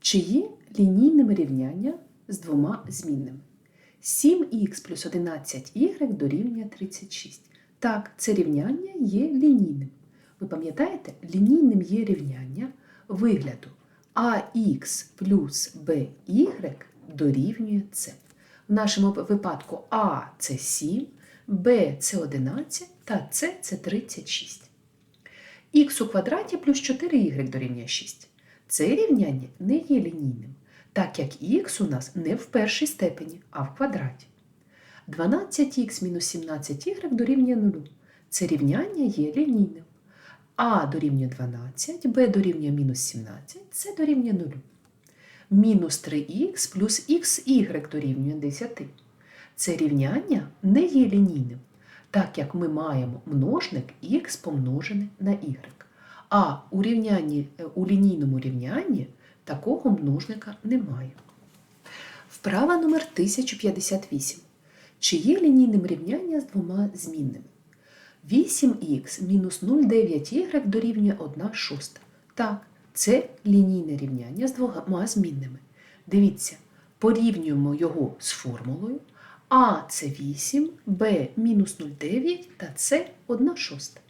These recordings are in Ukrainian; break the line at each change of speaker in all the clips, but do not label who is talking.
Чи є лінійним рівняння з двома змінними? 7х плюс 11y дорівнює 36. Так, це рівняння є лінійним. Ви пам'ятаєте, лінійним є рівняння вигляду ax плюс by дорівнює c. В нашому випадку а це 7, b це 11 та c це 36. х у квадраті плюс 4y дорівнює 6. Це рівняння не є лінійним, так як х у нас не в першій степені, а в квадраті. 12х мінус 17y дорівнює 0. Це рівняння є лінійним. А дорівнює 12, b дорівнює мінус 17, це дорівнює 0. Мінус 3х плюс xy дорівнює 10. Це рівняння не є лінійним, так як ми маємо множник х помножене на y. А у, рівнянні, е, у лінійному рівнянні такого множника немає. Вправа номер 1058. Чи є лінійним рівняння з двома змінними? 8х мінус 0,9y дорівнює 1 шоста. Так, це лінійне рівняння з двома змінними. Дивіться, порівнюємо його з формулою. А це 8, Б мінус 0,9 та С 1 шоста.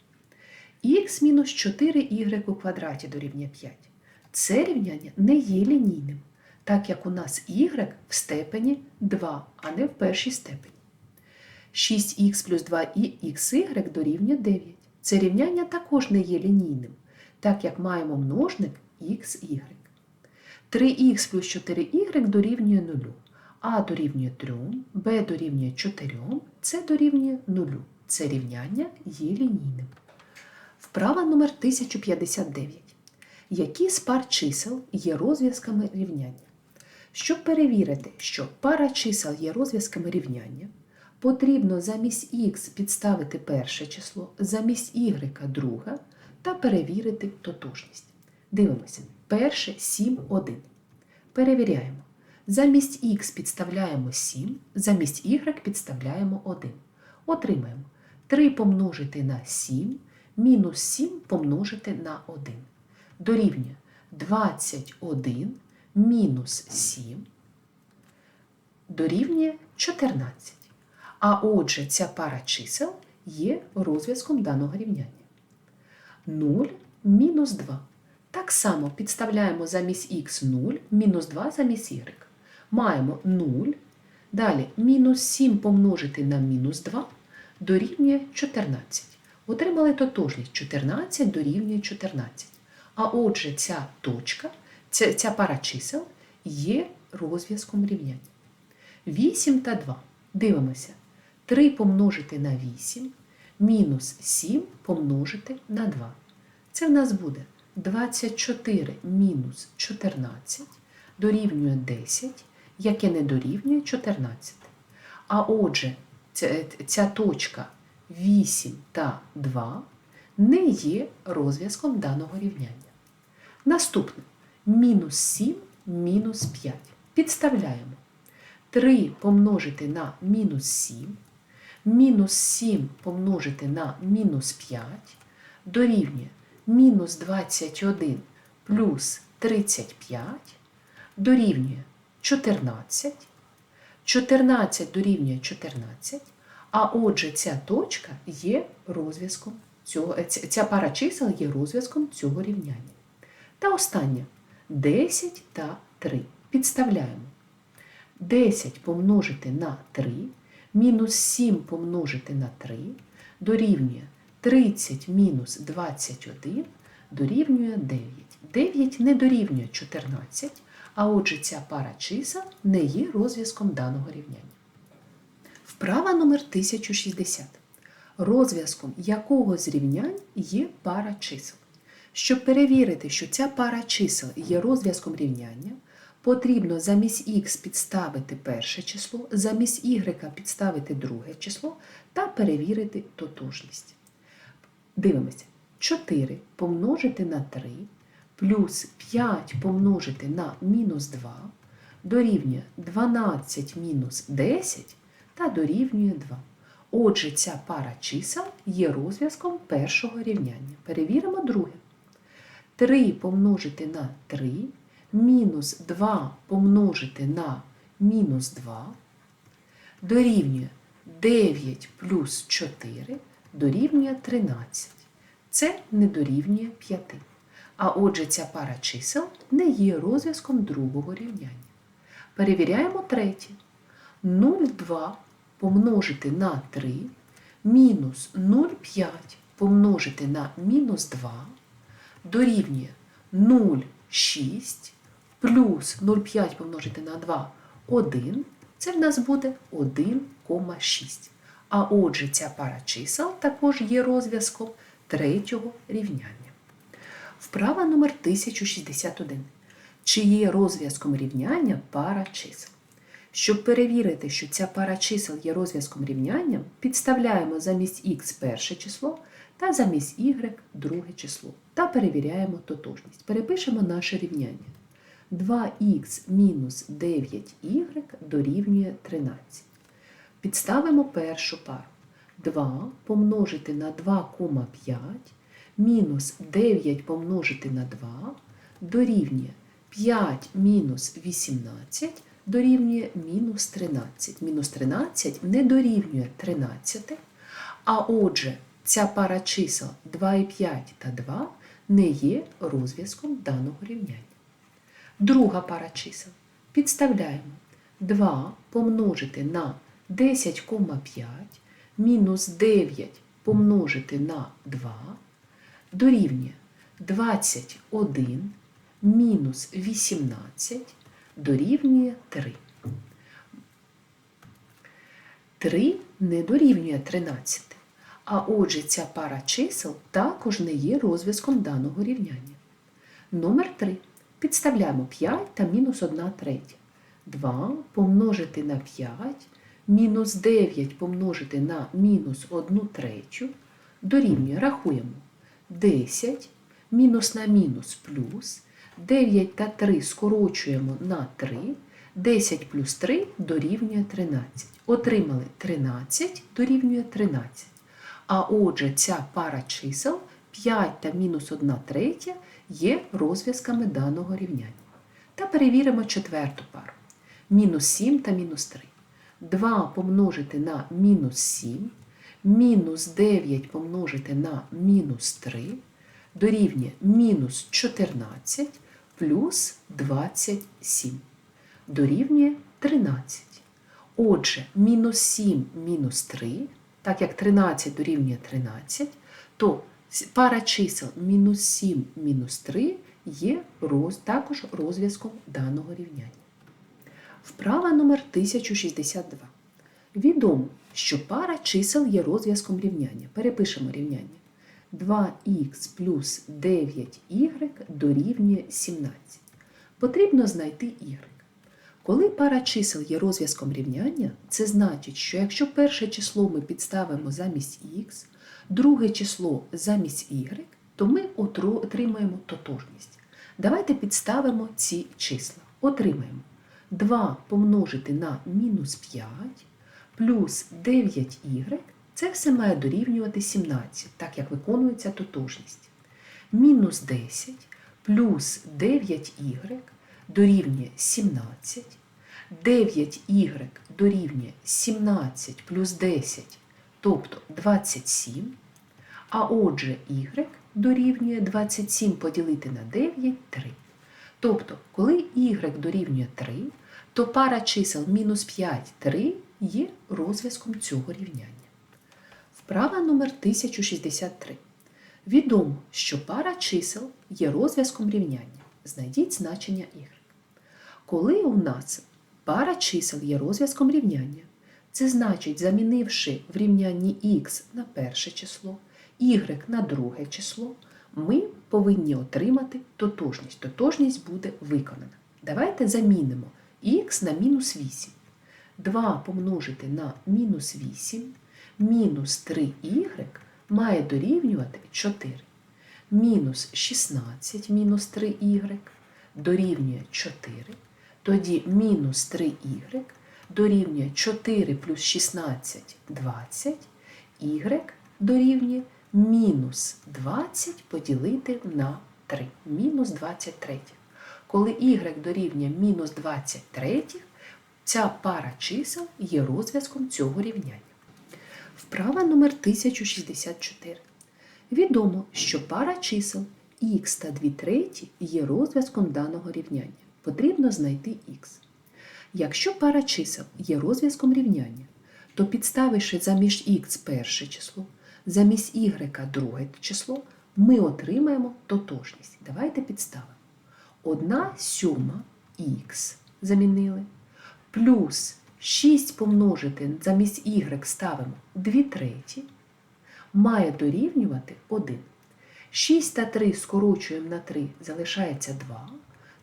Х мінус 4y у квадраті дорівнює 5. Це рівняння не є лінійним, так як у нас y в степені 2, а не в першій степені. 6х плюс 2xy дорівнює 9. Це рівняння також не є лінійним, так як маємо множник xy. 3х плюс 4y дорівнює 0, а дорівнює 3, b дорівнює 4, c дорівнює 0. Це рівняння є лінійним. Вправа номер 1059. Які з пар чисел є розв'язками рівняння? Щоб перевірити, що пара чисел є розв'язками рівняння, потрібно замість х підставити перше число, замість y друге та перевірити тотожність. Дивимося. Перше 7, 1. Перевіряємо. Замість х підставляємо 7, замість y підставляємо 1. Отримаємо 3 помножити на 7, мінус 7 помножити на 1. Дорівнює 21 мінус 7 дорівнює 14. А отже, ця пара чисел є розв'язком даного рівняння. 0 мінус 2. Так само підставляємо замість х 0, мінус 2 замість y. Маємо 0. Далі мінус 7 помножити на мінус 2 дорівнює 14. Отримали тотожність 14 дорівнює 14. А отже, ця точка, ця, ця пара чисел є розв'язком рівняння. 8 та 2. Дивимося. 3 помножити на 8, мінус 7 помножити на 2. Це в нас буде 24 мінус 14 дорівнює 10, яке не дорівнює 14. А отже, ця, ця точка 8 та 2 не є розв'язком даного рівняння. Наступне мінус 7 мінус 5. Підставляємо 3 помножити на мінус 7, мінус 7 помножити на мінус 5 дорівнює мінус 21 плюс 35 дорівнює 14. 14 дорівнює 14. А отже, ця точка є розв'язком цього, ця пара чисел є розв'язком цього рівняння. Та останнє 10 та 3. Підставляємо. 10 помножити на 3, мінус 7 помножити на 3 дорівнює 30 мінус 21 дорівнює 9. 9 не дорівнює 14, а отже, ця пара чисел не є розв'язком даного рівняння. Вправа номер 1060. Розв'язком якого з рівнянь є пара чисел. Щоб перевірити, що ця пара чисел є розв'язком рівняння, потрібно замість х підставити перше число, замість y підставити друге число та перевірити тотожність. Дивимося. 4 помножити на 3 плюс 5 помножити на мінус 2 дорівнює 12 мінус 10 та дорівнює 2. Отже, ця пара чисел є розв'язком першого рівняння. Перевіримо друге. 3 помножити на 3 мінус 2 помножити на мінус 2 дорівнює 9 плюс 4 дорівнює 13. Це не дорівнює 5. А отже, ця пара чисел не є розв'язком другого рівняння. Перевіряємо третє. 0,2 помножити на 3 мінус 0,5 помножити на мінус 2 дорівнює 0,6 плюс 0,5 помножити на 2 1. Це в нас буде 1,6. А отже, ця пара чисел також є розв'язком третього рівняння. Вправа номер 1061. Чи є розв'язком рівняння пара чисел? Щоб перевірити, що ця пара чисел є розв'язком рівняння, підставляємо замість х перше число та замість y друге число та перевіряємо тотожність. Перепишемо наше рівняння. 2х мінус 9y дорівнює 13. Підставимо першу пару. 2 помножити на 2,5 мінус 9 помножити на 2 дорівнює 5 мінус 18 дорівнює мінус 13. Мінус 13 не дорівнює 13, а отже, ця пара чисел 2,5 та 2 не є розв'язком даного рівняння. Друга пара чисел. Підставляємо 2 помножити на 10,5 мінус 9 помножити на 2 дорівнює 21 мінус 18 дорівнює 3. 3 не дорівнює 13. А отже, ця пара чисел також не є розв'язком даного рівняння. Номер 3. Підставляємо 5 та мінус 1 третя. 2 помножити на 5, мінус 9 помножити на мінус 1 третю, дорівнює, рахуємо, 10, мінус на мінус плюс, 9 та 3 скорочуємо на 3, 10 плюс 3 дорівнює 13. Отримали 13 дорівнює 13. А отже, ця пара чисел 5 та мінус 1 третя є розв'язками даного рівняння. Та перевіримо четверту пару. Мінус 7 та мінус 3. 2 помножити на мінус 7, мінус 9 помножити на мінус 3, дорівнює мінус 14 плюс 27. Дорівнює 13. Отже, мінус 7 мінус 3, так як 13 дорівнює 13, то пара чисел мінус 7 мінус 3 є роз, також розв'язком даного рівняння. Вправа номер 1062. Відомо, що пара чисел є розв'язком рівняння. Перепишемо рівняння. 2х плюс 9y дорівнює 17. Потрібно знайти y. Коли пара чисел є розв'язком рівняння, це значить, що якщо перше число ми підставимо замість х, друге число замість y, то ми отримаємо тотожність. Давайте підставимо ці числа. Отримаємо 2 помножити на мінус 5 плюс 9y, це все має дорівнювати 17, так як виконується тотожність. Мінус 10 плюс 9y дорівнює 17, 9y дорівнює 17 плюс 10, тобто 27, а отже y дорівнює 27 поділити на 9 3. Тобто, коли y дорівнює 3, то пара чисел мінус 5, 3 є розв'язком цього рівняння. Вправа номер 1063. Відомо, що пара чисел є розв'язком рівняння. Знайдіть значення y. Коли у нас пара чисел є розв'язком рівняння, це значить, замінивши в рівнянні х на перше число, y на друге число, ми повинні отримати тотожність. Тотожність буде виконана. Давайте замінимо х на мінус 8. 2 помножити на мінус 8, мінус 3y має дорівнювати 4. Мінус 16 мінус 3y дорівнює 4. Тоді мінус 3y дорівнює 4 плюс 16 20, y дорівнює мінус 20 поділити на 3. Мінус 23. Коли y дорівнює мінус 20 третіх, ця пара чисел є розв'язком цього рівняння. Вправа номер 1064. Відомо, що пара чисел х та 2 треті є розв'язком даного рівняння. Потрібно знайти х. Якщо пара чисел є розв'язком рівняння, то підставивши замість х перше число, замість y друге число, ми отримаємо тотожність. Давайте підставимо. 1 сьома х замінили, плюс 6 помножити замість y ставимо 2 треті, має дорівнювати 1. 6 та 3 скорочуємо на 3, залишається 2.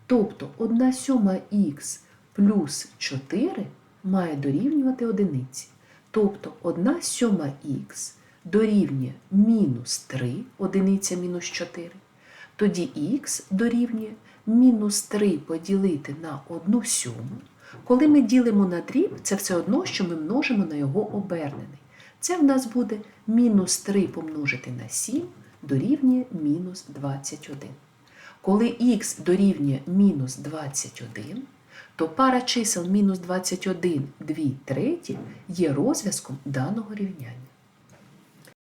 Тобто 1 сьома х плюс 4 має дорівнювати одиниці. Тобто 1 сьома х дорівнює мінус 3, одиниця мінус 4. Тоді х дорівнює мінус 3 поділити на 1 сьому. Коли ми ділимо на дріб, це все одно, що ми множимо на його обернений. Це в нас буде мінус 3 помножити на 7 дорівнює мінус 21. Коли х дорівнює мінус 21, то пара чисел мінус 21, 2 треті є розв'язком даного рівняння.